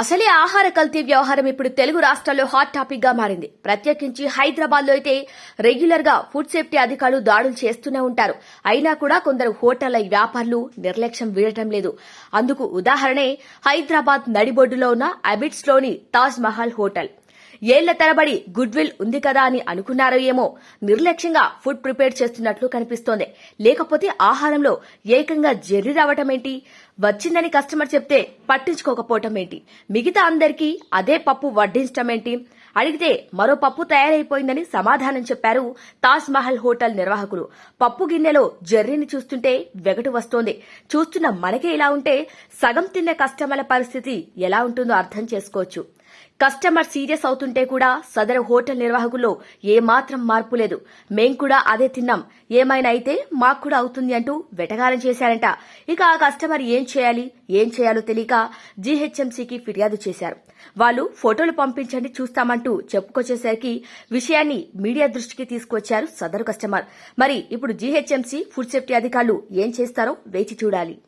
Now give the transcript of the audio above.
అసలే ఆహార కల్తీ వ్యవహారం ఇప్పుడు తెలుగు రాష్ట్రాల్లో హాట్ టాపిక్గా మారింది. ప్రత్యేకించి హైదరాబాద్లో అయితే రెగ్యులర్గా ఫుడ్ సేఫ్టీ అధికారులు దాడులు చేస్తూనే ఉంటారు. అయినా కూడా కొందరు హోటళ్ళ వ్యాపారులు నిర్లక్ష్యం వీడటం లేదు. అందుకు ఉదాహరణే హైదరాబాద్ నడిబొడ్డులో ఉన్న అబిట్స్లోని తాజ్ మహల్ హోటల్. ఏళ్ళ తరబడి గుడ్ విల్ ఉంది కదా అని అనుకున్నారో ఏమో. నిర్లక్ష్యంగా ఫుడ్ ప్రిపేర్ చేస్తున్నట్లు కనిపిస్తోంది. లేకపోతే ఆహారంలో ఏకంగా జర్రి రావటం ఏంటి వచ్చిందని కస్టమర్ చెప్తే పట్టించుకోకపోవటం ఏంటి మిగతా అందరికీ అదే పప్పు వడ్డించటం ఏంటి అడిగితే మరో పప్పు తయారైపోయిందని సమాధానం చెప్పారు తాజ్ మహల్ హోటల్ నిర్వాహకులు. పప్పు గిన్నెలో జెర్రీని చూస్తుంటే వెగటు వస్తోంది. చూస్తున్న మనకే ఇలా ఉంటే సగం తిన్న కస్టమర్ల పరిస్థితి ఎలా ఉంటుందో అర్థం చేసుకోవచ్చు. కస్టమర్ సీరియస్ అవుతుంటే కూడా సదరు హోటల్ నిర్వాహకుల్లో ఏమాత్రం మార్పు లేదు. మేం కూడా అదే తిన్నాం. ఏమైనా అయితే మాకు కూడా అవుతుంది అంటూ వెటగానం చేశారంట. ఇక ఆ కస్టమర్ ఏం చేయాలి ఏం చేయాలో తెలియక జీహెచ్ఎంసీకి ఫిర్యాదు చేశారు. వాళ్ళు ఫోటోలు పంపించండి చూస్తామంటూ చెప్పుకొచ్చేసరికి విషయాన్ని మీడియా దృష్టికి తీసుకొచ్చారు సదరు కస్టమర్. మరి ఇప్పుడు జీహెచ్ఎంసీ ఫుడ్ సేఫ్టీ అధికారులు ఏం చేస్తారో వేచి చూడాలి.